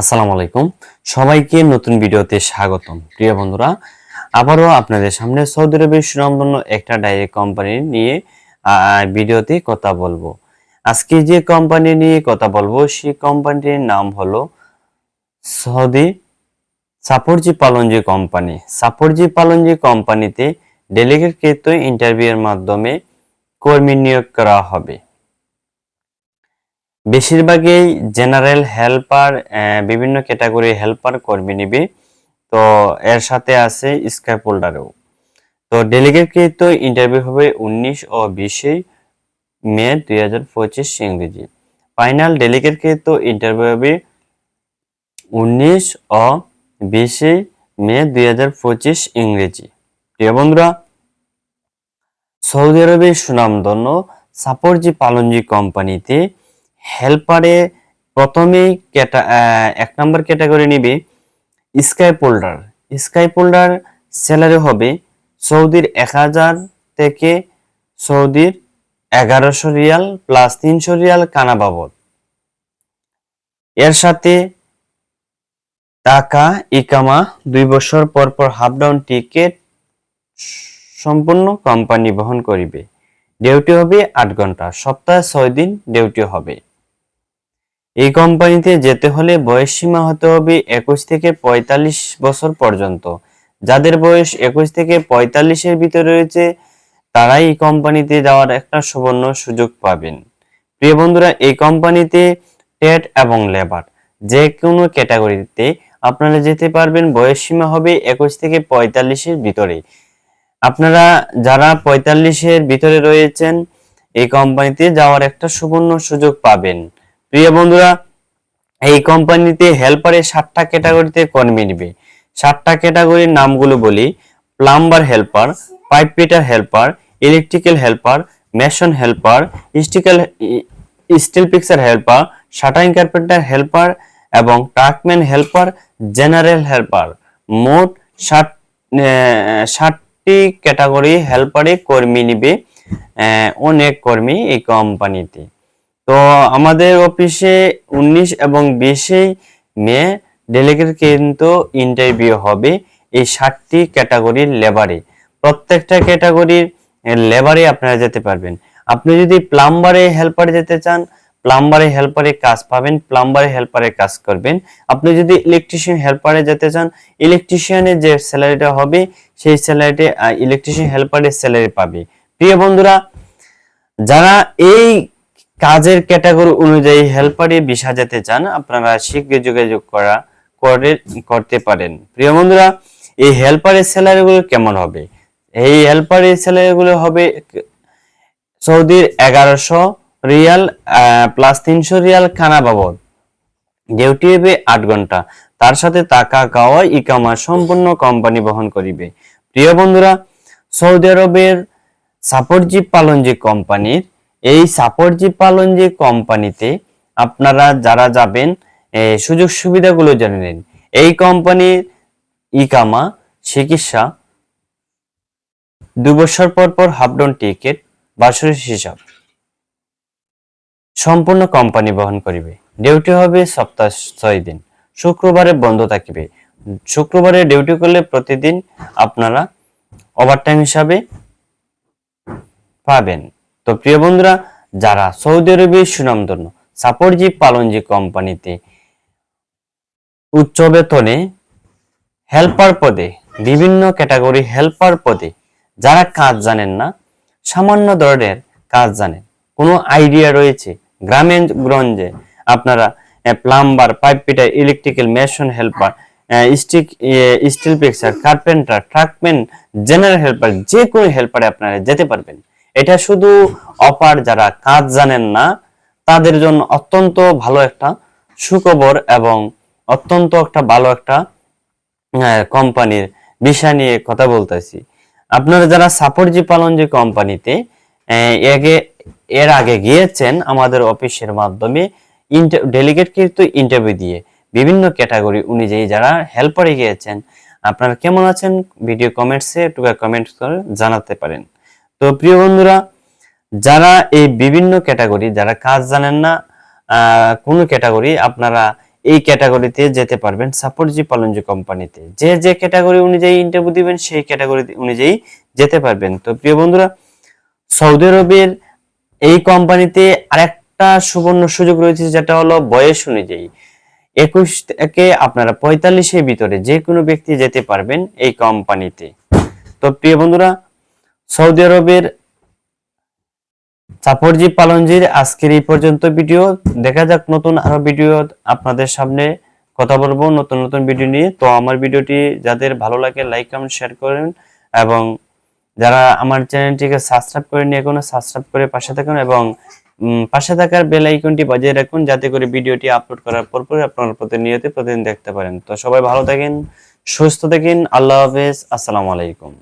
আসসালামু আলাইকুম। সবাইকে নতুন ভিডিওতে স্বাগতম। প্রিয় বন্ধুরা, আবারও আপনাদের সামনে সৌদি আরবের সুনামধন্য একটা ডাইরি কোম্পানি নিয়ে ভিডিওতে কথা বলব। আজকে যে কোম্পানি নিয়ে কথা বলব, সেই কোম্পানিটির নাম হলো সৌদি সাপরজি পালনজি কোম্পানি। সাপরজি পালনজি কোম্পানিতে ডেলিগেটকৃত ইন্টারভিউয়ের মাধ্যমে কর্মী নিয়োগ করা হবে। বেশিরভাগই জেনারেল হেল্পার বিভিন্ন ক্যাটাগরি হেল্পার কর্মী নিবে। তো এর সাথে আছে স্কাইপ হোল্ডারও তো ডেলিগেটকৃত ইন্টারভিউ হবে উনিশ ও বিশে মে দুই হাজার পঁচিশ ইংরেজি। ফাইনাল ডেলিগেটকৃত ইন্টারভিউ হবে উনিশ ও বিশে মে দুই হাজার পঁচিশ ইংরেজি। প্রিয় বন্ধুরা, সৌদি আরবের সুনামধন্য সাপরজি পালনজি কোম্পানিতে হেল্পারে প্রথমেই এক নম্বর ক্যাটাগরি নিবে scaffolder scaffolder salary হবে সৌদির এক হাজার থেকে সৌদির এগারোশো রিয়াল প্লাস তিনশো রিয়াল কানা বাবদ। এর সাথে টাকা, ইকামা, দুই বছর পর পর হাফ ডাউন টিকেট সম্পূর্ণ কোম্পানি বহন করিবে। ডিউটি হবে আট ঘণ্টা, সপ্তাহে ছয় দিন ডিউটি হবে। এই কোম্পানিতে যেতে হলে বয়স সীমা হতে হবে একুশ থেকে পঁয়তাল্লিশ বছর পর্যন্ত। যাদের বয়স একুশ থেকে পঁয়তাল্লিশের ভিতরে রয়েছে, তারাই এই কোম্পানিতে যাওয়ার একটা সুবর্ণ সুযোগ পাবেন। প্রিয় বন্ধুরা, এই কোম্পানিতে টেট এবং লেবার যে কোনো ক্যাটাগরিতে আপনারা যেতে পারবেন, বয়স সীমা হবে একুশ থেকে পঁয়তাল্লিশের ভিতরে। আপনারা যারা পঁয়তাল্লিশের ভিতরে রয়েছেন, এই কোম্পানিতে যাওয়ার একটা সুবর্ণ সুযোগ পাবেন। প্রিয় বন্ধুরা, এই কোম্পানিতে হেল্পারের সাতটা ক্যাটাগরিতে কর্মী নিবে সাতটা ক্যাটাগরির নামগুলো বলি plumber helper pipe fitter helper electrical helper mason helper স্টিক্যাল steel fixer helper shuttering carpenter helper এবং ট্রাকম্যান হেল্পার জেনারেল হেল্পার মোট ষাট ষাটটি ক্যাটাগরি হেল্পারে কর্মী নিবে অনেক কর্মী এই কোম্পানিতে। তো আমাদের অফিসে উনিশ এবং বিশে মে ডেলিগেট কিন্তু ইন্টারভিউ হবে এই ষাটটি ক্যাটাগরির লেবারে প্রত্যেকটা ক্যাটাগরির লেবারে আপনারা যেতে পারবেন। আপনি যদি প্লাম্বারে হেল্পারে যেতে চান প্লাম্বারে হেল্পারে কাজ পাবেন প্লাম্বারে হেল্পারে কাজ করবেন। আপনি যদি ইলেকট্রিশিয়ান হেল্পারে যেতে চান ইলেকট্রিশিয়ানের যে স্যালারিটা হবে, সেই স্যালারিতে ইলেকট্রিশিয়ান হেল্পারের স্যালারি পাবে। প্রিয় বন্ধুরা, যারা এই কাজের ক্যাটাগরি অনুযায়ী হেল্পারে ভিসা যেতে চান, আপনারা শীঘ্র যোগাযোগ করা করে করতে পারেন। প্রিয় বন্ধুরা, এই হেল্পারের স্যালারিগুলো কেমন হবে? এই হেল্পারের স্যালারিগুলো হবে সৌদির এগারোশো রিয়াল প্লাস তিনশো রিয়াল খানা বাবদ। ডিউটি হবে আট ঘণ্টা। তার সাথে টাকা খাওয়া ইকামা সম্পূর্ণ কোম্পানি বহন করিবে। প্রিয় বন্ধুরা, সৌদি আরবের সাপরজি পালনজি কোম্পানির এই সাপরজি পালনজি কোম্পানিতে আপনারা যারা যাবেন সুযোগ সুবিধাগুলো জেনে নিন। এই কোম্পানির ইকামা চিকিৎসা দু বছর পর পর হাফডাউন টিকিট, বাৎসরিক হিসাব। সম্পূর্ণ কোম্পানি বহন করিবে। ডিউটি হবে সপ্তাহ ছয় দিন। শুক্রবারে বন্ধ থাকিবে। শুক্রবারে ডিউটি করলে প্রতিদিন আপনারা ওভারটাইম হিসাবে পাবেন। তো প্রিয় বন্ধুরা, যারা সৌদি আরবের সুনামধন্য সাপরজি পালনজি কোম্পানিতে উচ্চ বেতনে হেল্পার পদে, বিভিন্ন ক্যাটাগরি হেল্পার পদে যারা কাজ জানেন না, সামান্য ধরনের কাজ জানেন। কোনো আইডিয়া রয়েছে? গ্রামে গঞ্জে আপনারা plumber, pipe fitter electrical mason helper stick steel fixer carpenter, trackman, general helper, যে কোনো হেল্পারে আপনারা যেতে পারবেন। এটা শুধু অপার যারা কাজ জানেন না, তাদের জন্য অত্যন্ত ভালো একটা সুখবর এবং অত্যন্ত একটা ভালো একটা কোম্পানির বিষয় নিয়ে কথা বলতেছি। আপনারা যারা সাপোর্টজি পালন যে কোম্পানিতে এগে এর আগে গিয়েছেন আমাদের অফিসের মাধ্যমে ডেলিগেট কিন্তু ইন্টারভিউ দিয়ে। বিভিন্ন ক্যাটাগরি অনুযায়ী যারা হেল্পারে গিয়েছেন, আপনারা কেমন আছেন? ভিডিও কমেন্টসে একটু কমেন্ট করে জানাতে পারেন। তো প্রিয় বন্ধুরা, যারা এই বিভিন্ন ক্যাটাগরি, যারা কাজ জানেন না কোনো ক্যাটাগরি, আপনারা এই ক্যাটাগরিতে যেতে পারবেন সাপোর্টজি পালনজি কোম্পানিতে। যে যে ক্যাটাগরি অনুযায়ী ইন্টারভিউ দিবেন, সেই ক্যাটাগরি অনুযায়ী যেতে পারবেন। তো প্রিয় বন্ধুরা, সৌদি আরবের এই কোম্পানিতে আরেকটা সুবর্ণ সুযোগ রয়েছে, যেটা হলো বয়স অনুযায়ী। একুশ থেকে আপনারা পঁয়তাল্লিশের ভিতরে যে কোনো ব্যক্তি যেতে পারবেন এই কোম্পানিতে। তো প্রিয় বন্ধুরা সৌদি আরবের চাপড়জি পালনজির আজকের এই পর্যন্ত ভিডিও। দেখা যাক নতুন আরও ভিডিও আপনাদের সামনে কথা বলব, নতুন নতুন ভিডিও নিয়ে। তো আমার ভিডিওটি যাদের ভালো লাগে লাইক কমেন্ট শেয়ার করেন এবং যারা আমার চ্যানেলটিকে সাবস্ক্রাইব করেনি এখনও সাবস্ক্রাইব করে পাশে থাকুন এবং পাশে থাকার বেল আইকনটি বাজিয়ে রাখুন যাতে করে ভিডিওটি আপলোড করার পর পর আপনারা প্রতিনিয়ত প্রতিদিন দেখতে পারেন। তো সবাই ভালো থাকেন, সুস্থ থাকেন, আল্লাহ হাফেজ, আসসালামু আলাইকুম।